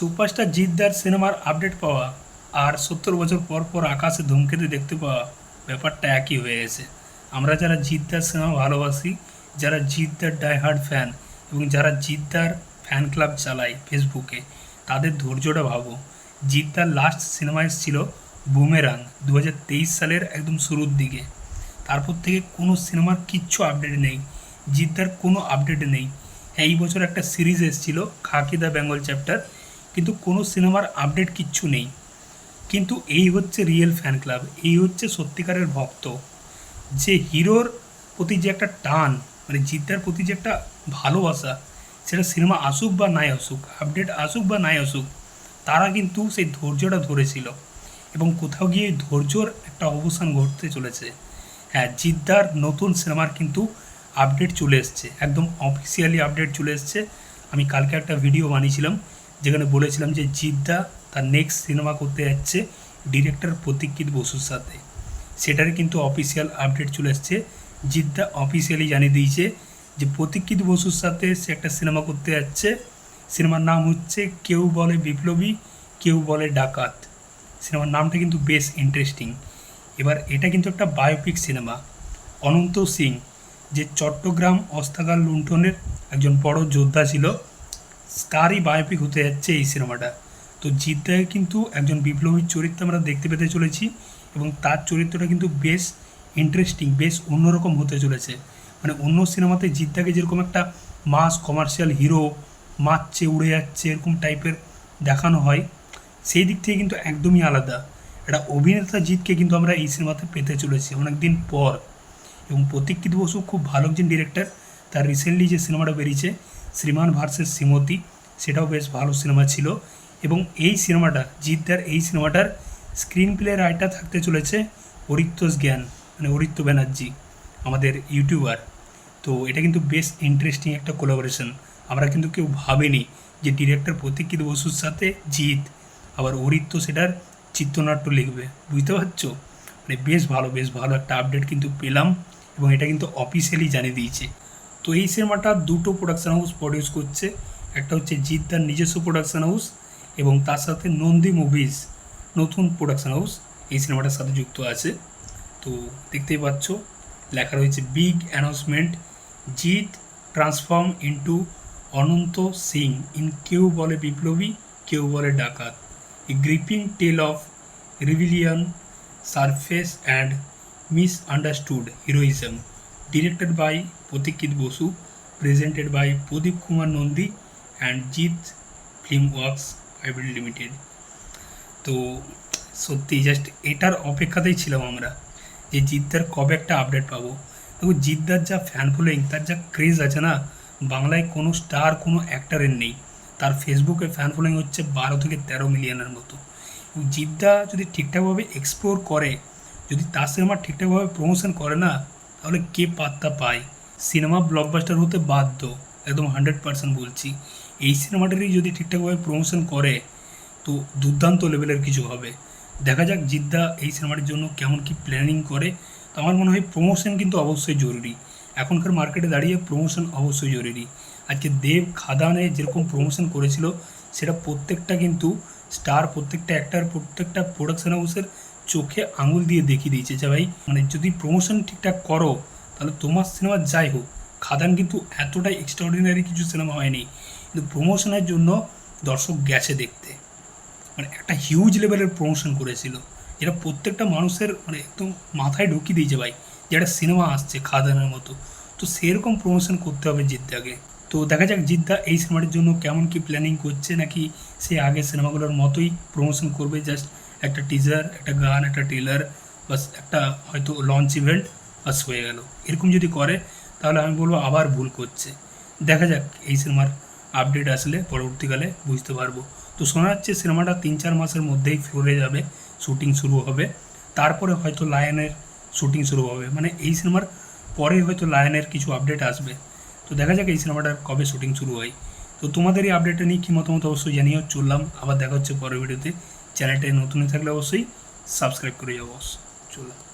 Superstar জিদ্দার সিনেমার update পাওয়া আর সত্তর বছর পর পর আকাশে ধূমকেতু দেখতে পাওয়া ব্যাপারটা একই হয়ে গেছে। আমরা যারা জিদ্দার সিনেমা ভালোবাসি, যারা জিদ্দার ডাইহার্ড ফ্যান এবং যারা জিদ্দার ফ্যান ক্লাব চালায় ফেসবুকে, তাদের ধৈর্যটা ভাবো। জিদ্দার লাস্ট সিনেমা এসেছিল বুমেরাং দু হাজার তেইশ সালের একদম শুরুর দিকে। তারপর থেকে কোনো সিনেমার কিচ্ছু আপডেট নেই। জিদ্দার কোনো আপডেট নেই। এই বছর একটা সিরিজ এসেছিল খাকি দ্য বেঙ্গল চ্যাপ্টার। কিন্তু কোনো সিনেমার আপডেট কিচ্ছু নেই। কিন্তু এই হচ্ছে রিয়েল ফ্যান ক্লাব এই হচ্ছে সত্যিকারের ভক্ত। যে হিরোর প্রতি যে একটা টান মানে জিদ্দার প্রতি যে একটা ভালোবাসা, সেটা সিনেমা আসুক বা নাই আসুক, আপডেট আসুক বা নাই আসুক, তারা কিন্তু সেই ধৈর্যটা ধরেছিল। এবং কোথাও গিয়ে ধৈর্যর একটা অবসান ঘটতে চলেছে। হ্যাঁ জিদ্দার নতুন সিনেমার কিন্তু আপডেট চলে এসছে। একদম অফিসিয়ালি আপডেট চলে এসছে। আমি কালকে একটা ভিডিও বানিয়েছিলাম। যেখানে বলেছিলাম যে জিদ্দা তার নেক্সট সিনেমা করতে যাচ্ছে ডিরেক্টর প্রতীক্ষিত বসুর সাথে। সেটারই কিন্তু অফিসিয়াল আপডেট চলে এসছে। জিদ্দা অফিসিয়ালি জানিয়ে দিয়েছে যে প্রতীক্ষিত বসুর সাথে সে একটা সিনেমা করতে যাচ্ছে। সিনেমার নাম হচ্ছে কেউ বলে বিপ্লবী, কেউ বলে ডাকাত। সিনেমার নামটা কিন্তু বেশ ইন্টারেস্টিং এবার এটা কিন্তু একটা বায়োপিক সিনেমা অনন্ত সিং, যে চট্টগ্রাম অস্ত্রাগার লুণ্ঠনের একজন বড় যোদ্ধা ছিল তারই বায়োপিক হতে যাচ্ছে এই সিনেমাটা। তো জিদ্দায় কিন্তু একজন বিপ্লবীর চরিত্র আমরা দেখতে পেতে চলেছি এবং তার চরিত্রটা কিন্তু বেশ ইন্টারেস্টিং বেশ অন্যরকম হতে চলেছে। মানে অন্য সিনেমাতে জিদ্দাকে যেরকম একটা মাস কমার্শিয়াল হিরো মারছে, উড়ে যাচ্ছে এরকম টাইপের দেখানো হয়, সেই দিক থেকে কিন্তু একদমই আলাদা। একটা অভিনেতা জিতকে কিন্তু আমরা এই সিনেমাতে পেতে চলেছি অনেকদিন পর। এবং প্রতীক্ষিত বসু খুব ভালো একজন ডিরেক্টর তার রিসেন্টলি যে সিনেমাটা বেরিয়েছে শ্রীমান ভার্সেস শ্রীমতী, সেটাও বেশ ভালো সিনেমা ছিল। এবং এই সিনেমাটা, জিদ্দার এই সিনেমাটার স্ক্রিন প্লে রাইটার থাকতে চলেছে অরিত্তোষ জ্ঞান মানে অরিত্য ব্যানার্জি, আমাদের ইউটিউবার। তো এটা কিন্তু বেশ ইন্টারেস্টিং একটা কোলাবোরেশন আমরা কিন্তু কেউ ভাবিনি যে ডিরেক্টর প্রতীক্ষিত বসুর সাথে জিৎ, আবার অরিত্য সেটার চিত্রনাট্য লিখবে। বুঝতে পারছ? মানে বেশ ভালো বেশ ভালো একটা আপডেট কিন্তু পেলাম এবং এটা কিন্তু অফিসিয়ালি জানিয়ে দিয়েছে। তো এই সিনেমাটা দুটো প্রোডাকশন হাউস প্রডিউস করছে। একটা হচ্ছে জিদ্দার নিজস্ব প্রোডাকশন হাউস এবং তার সাথে নন্দী মুভিজ নতুন প্রোডাকশন হাউস এই সিনেমাটার সাথে যুক্ত আছে। তো দেখতেই পাচ্ছ, লেখা রয়েছে big announcement Jeet transform into Ananta Singh in কেউ বলে বিপ্লবী, কেউ বলে ডাকাত। A gripping tale of rebellion surface and misunderstood heroism directed by Pratikshita Basu presented by Pradip Kumar Nandi and Jeet film works private limited তো, সত্যি just এটার অপেক্ষাতেই ছিলাম আমরা যে জিদ্দার কবে একটা আপডেট পাবো। দেখো, জিদ্দার যা ফ্যান ফলোয়িং তার যা ক্রেজ আছে না, বাংলায় কোনো স্টার কোনো অ্যাক্টারের নেই। তার ফেসবুকে ফ্যান ফলোয়িং হচ্ছে বারো থেকে তেরো মিলিয়নের মতো। জিদ্দা যদি ঠিকঠাকভাবে এক্সপ্লোর করে, যদি তার সিনেমা ঠিকঠাকভাবে প্রমোশন করে না তাহলে কে পাত্তা পায়? সিনেমা ব্লকবাস্টার হতে বাধ্য, একদম হান্ড্রেড পার্সেন্ট বলছি। এই সিনেমাটারই যদি ঠিকঠাকভাবে প্রমোশন করে, তো দুর্দান্ত লেভেলের কিছু হবে। দেখা যাক জিদ্দা এই সিনেমাটির জন্য কেমন কি প্ল্যানিং করে। তো আমার মনে হয় প্রমোশন কিন্তু অবশ্যই জরুরি। এখনকার মার্কেটে দাঁড়িয়ে প্রমোশন অবশ্যই জরুরি। আজকে দেব খাদানে যেরকম প্রমোশন করেছিল, সেটা প্রত্যেকটা কিন্তু স্টার প্রত্যেকটা অ্যাক্টার প্রত্যেকটা প্রোডাকশন হাউসের চোখে আঙুল দিয়ে দেখিয়ে দিয়েছে যে ভাই মানে যদি প্রমোশন ঠিকঠাক করো, তাহলে তোমার সিনেমা যাই হোক, খাদান কিন্তু এতটাই এক্সট্রাঅর্ডিনারি কিছু সিনেমা হয়নি। কিন্তু প্রমোশনের জন্য দর্শক গেছে দেখতে। মানে একটা হিউজ লেভেলের প্রমোশন করেছিল। যেটা প্রত্যেকটা মানুষের মানে একদম মাথায় ঢুকিয়ে দিয়েছে ভাই, যে একটা সিনেমা আসছে খাদানের মতো। তো সেরকম প্রমোশন করতে হবে জিদ্দাকে। তো দেখা যাক জিদ্দা এই সিনেমাটির জন্য কেমন কি প্ল্যানিং করছে, নাকি সে আগের সিনেমাগুলোর মতোই প্রমোশন করবে জাস্ট একটা টিজার একটা গান, একটা ট্রেলার বাস একটা হয়তো লঞ্চ ইভেন্ট বাস হয়ে গেল। এরকম যদি করে, তাহলে আমি বলব আবার ভুল করছে। দেখা যাক, এই সিনেমার আপডেট আসলে পরবর্তীকালে বুঝতে পারব। তো শোনা যাচ্ছে সিনেমাটা তিন চার মাসের মধ্যেই ফ্লোরে যাবে শুটিং শুরু হবে। তারপরে হয়তো লায়নের শুটিং শুরু হবে। মানে এই সিনেমার পরে হয়তো লায়নের কিছু আপডেট আসবে। তো দেখা যাক এই সিনেমাটার কবে শুটিং শুরু হয়। তো তোমাদের এই আপডেটটা নিয়ে কী মতামত অবশ্যই জানিয়েও চললাম, আবার দেখা হচ্ছে পরের ভিডিওতে চ্যানেলটায় নতুন থাকলে অবশ্যই সাবস্ক্রাইব করে যাব চললাম